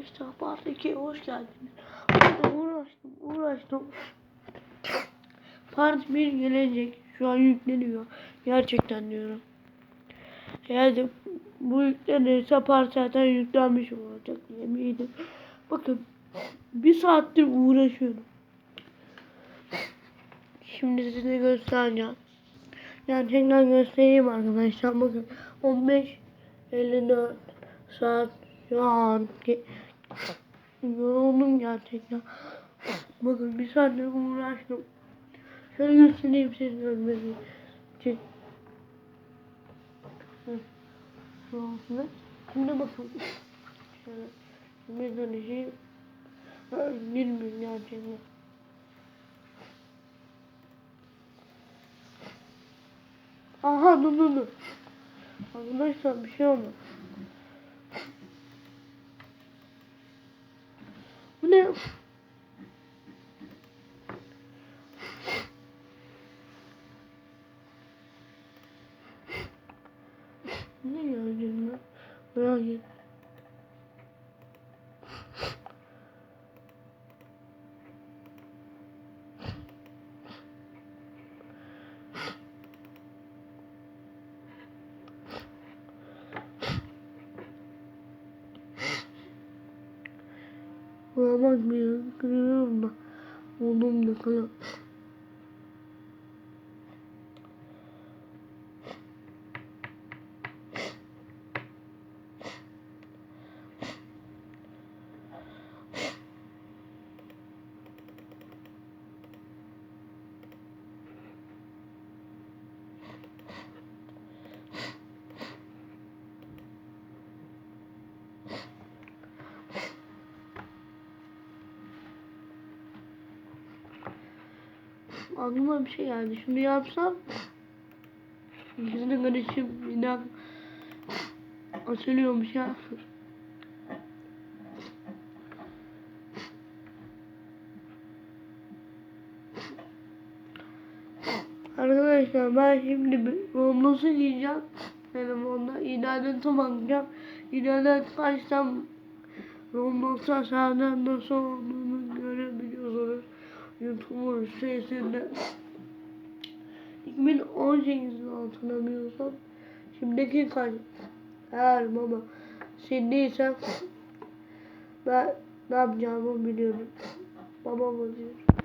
arkadaşlar Part 2'ye hoş geldiniz. Burada uğraştım uğraştım. Part 1 gelecek. Şu an yükleniyor. Gerçekten diyorum. Yani bu yüklenirse part zaten yüklenmiş olacak eminim. Bakın bir saattir uğraşıyorum. Şimdi size göstereceğim. Yani tekrar göstereyim arkadaşlar. Bakın 15 54 saat şu an yoruldum gerçekten. Bakın bir saattir uğraştım. Şöyle göstereyim siz görmeniz için. Hı. Şu altına. Şimdi bakın. Şöyle. Bir dönüşü. Bilmiyorum gerçekten. Aha dur dur dur. Arkadaşlar bir şey oldu. Bu ne? Ne lan? Merak et. Buna bakmıyorum. Kırıyorum da. Oğlum da kala. Aklıma bir şey geldi. Şunu yapsam İkisini karışıp inan açılıyormuş ya. Arkadaşlar ben şimdi Roblox'u yiyeceğim. Telefonda internetim bakacağım. İnternet kaçsam Roblox'a sahiden nasıl olduğunu. YouTube'un sitesinde 2018'de hatırlamıyorsam. Şimdiki kaç? Eğer baba sildiyse ben ne yapacağımı biliyorum. Babam diyor